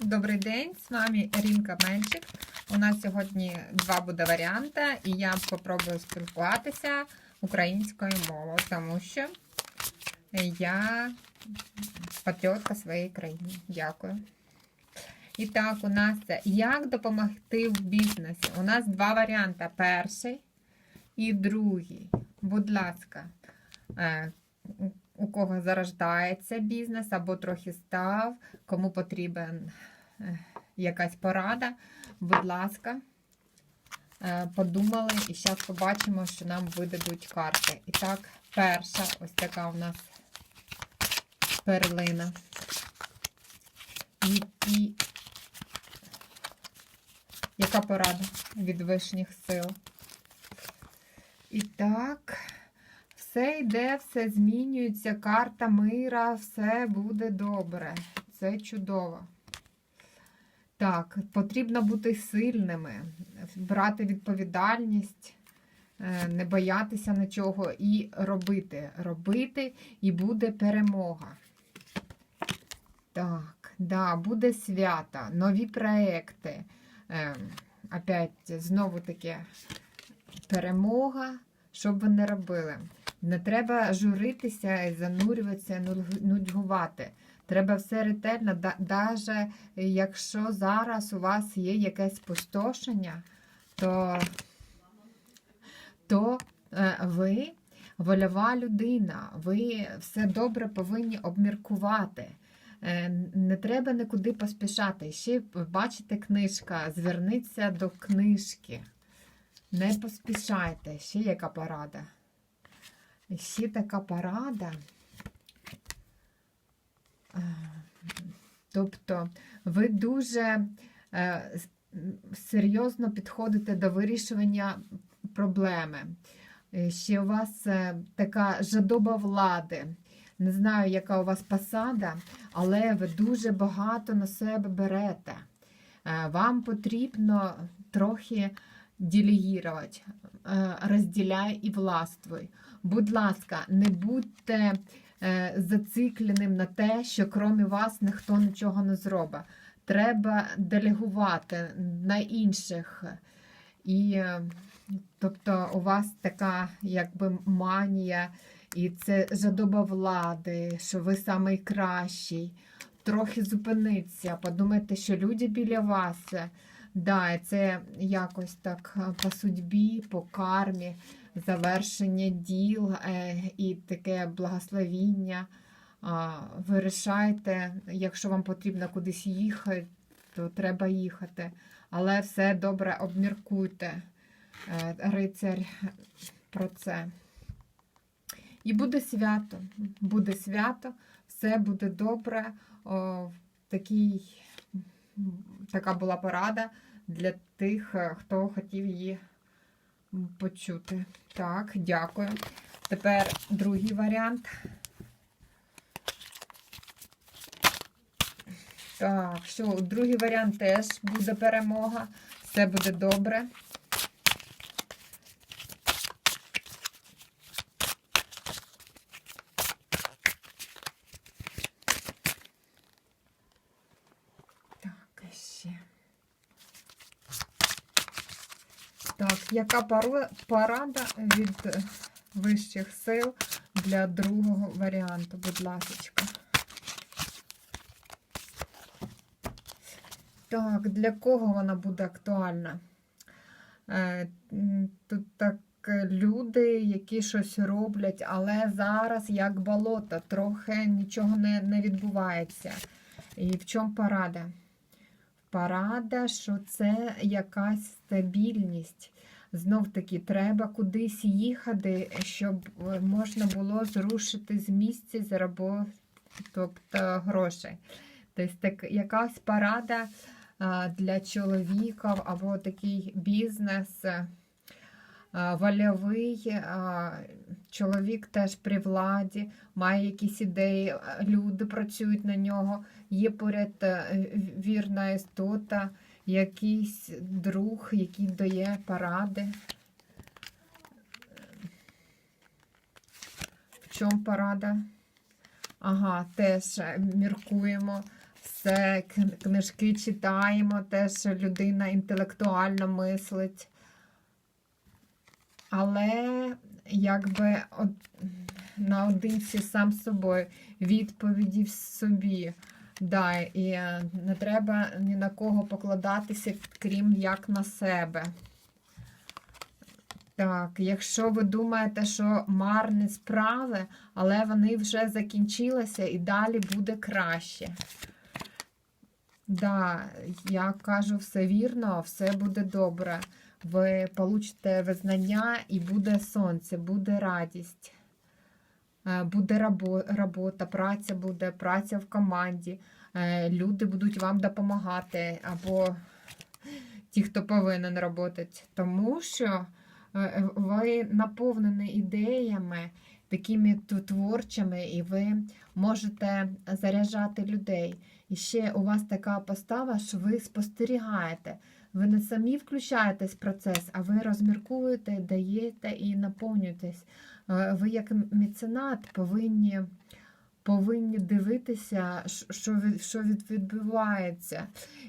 Добрий день, з вами Рінка Менчик. У нас сьогодні два буде варіанти, і я спробую спілкуватися українською мовою, тому що я патріотка своєї країни. Дякую. І так, у нас як допомогти в бізнесі? У нас два варіанти: перший і другий. Будь ласка, е, у кого зарождається бізнес або трохи став, кому потрібен е, якась порада, будь ласка, е, подумали і зараз побачимо, що нам видадуть карти. І так, перша ось така у нас перлина. Які... Яка порада від вишніх сил? І так, все йде, все змінюється, карта мира, все буде добре. Це чудово. Так, потрібно бути сильними, брати відповідальність, е, не боятися нічого і робити. Робити, і буде перемога. Так, да, буде свято, нові проекти. Е, Опять, знову таки, перемога, що б ви не робили. Не треба журитися і занурюватися, нудьгувати. Треба все ретельно, навіть якщо зараз у вас є якесь спустошення, то, то е, ви вольова людина, ви все добре повинні обміркувати. Е, Не треба нікуди поспішати. Ще бачите книжка, зверніться до книжки. Не поспішайте. Ще яка порада. Ще така порада. Е, Тобто ви дуже е, серйозно підходите до вирішування проблеми. Е, Ще у вас така жадоба влади. Не знаю, яка у вас посада, але ви дуже багато на себе берете. Вам потрібно трохи делегувати. Розділяй і властвуй. Будь ласка, не будьте е, зацикленим на те, що крім вас ніхто нічого не зробить. Треба делегувати на інших. І е, тобто у вас така якби манія, і це жадоба влади, що ви найкращий. Трохи зупинитися, подумайте, що люди біля вас. Да, це якось так е, по судьбі, по кармі, завершення діл е, і таке благословіння. Вирішайте, якщо вам потрібно кудись їхати, то треба їхати. Але все добре обміркуйте, е, рицарь, про це. І буде свято. Буде свято, все буде добре. О, такий, така була порада для тих, е, хто хотів її почути. Так, дякую. Тепер другий варіант. Так, що, другий варіант теж буде перемога. Все буде добре. Так, і ще. Так, яка порада від вищих сил для другого варіанту, будь ласка. Так, для кого вона буде актуальна? Е, Тут так е, люди, які щось роблять, але зараз як болото, трохи нічого не, не відбувається. І в чому порада? Порада, що це якась стабільність. Знов таки, треба кудись їхати, щоб е, можна було зрушити з місця заробити тобто, грошей. Тобто так, якась порада для чоловіків або такий бізнес вольовий. Чоловік теж при владі, має якісь ідеї, люди працюють на нього, є поряд е, вірна істота, якийсь друг, який дає поради. В чому порада? Ага, теж е, міркуємо. все, книжки читаємо, теж людина інтелектуально мислить. Але якби от, наодинці сам собою, відповіді в собі. Да, і е, не треба ні на кого покладатися, крім як на себе. Так, якщо ви думаєте, що марні справи, але вони вже закінчилися і далі буде краще. Да, я кажу все вірно, все буде добре. Ви получите визнання і буде сонце, буде радість. Е, Буде робота, праця буде, праця в команді. Е, Люди будуть вам допомагати, або ті, хто повинен працювати. Тому що е, ви наповнені ідеями, такими творчими, і ви можете заряджати людей. І ще у вас така постава, що ви спостерігаєте. Ви не самі включаєтесь в процес, а ви розмірковуєте, даєте і наповнюєтесь. Е, Ви як меценат повинні, повинні дивитися, що, що відбувається.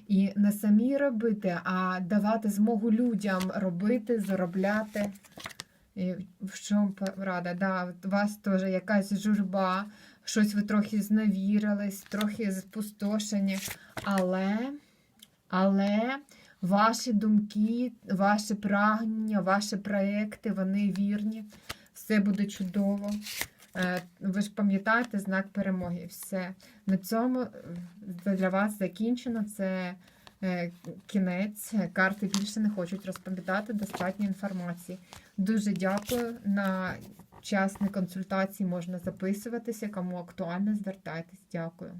І не самі робити, а давати змогу людям робити, заробляти. І в чому рада? Да, у вас теж якась журба, щось ви трохи зневірились, трохи спустошені, але, але ваші думки, ваші прагнення, ваші проекти, вони вірні, все буде чудово. Е, Ви ж пам'ятаєте знак перемоги. Все. На цьому е, для вас закінчено. Це е, кінець. Карти більше не хочуть розповідати достатньо інформації. Дуже дякую. На частні консультації можна записуватися. Кому актуально, звертайтесь. Дякую.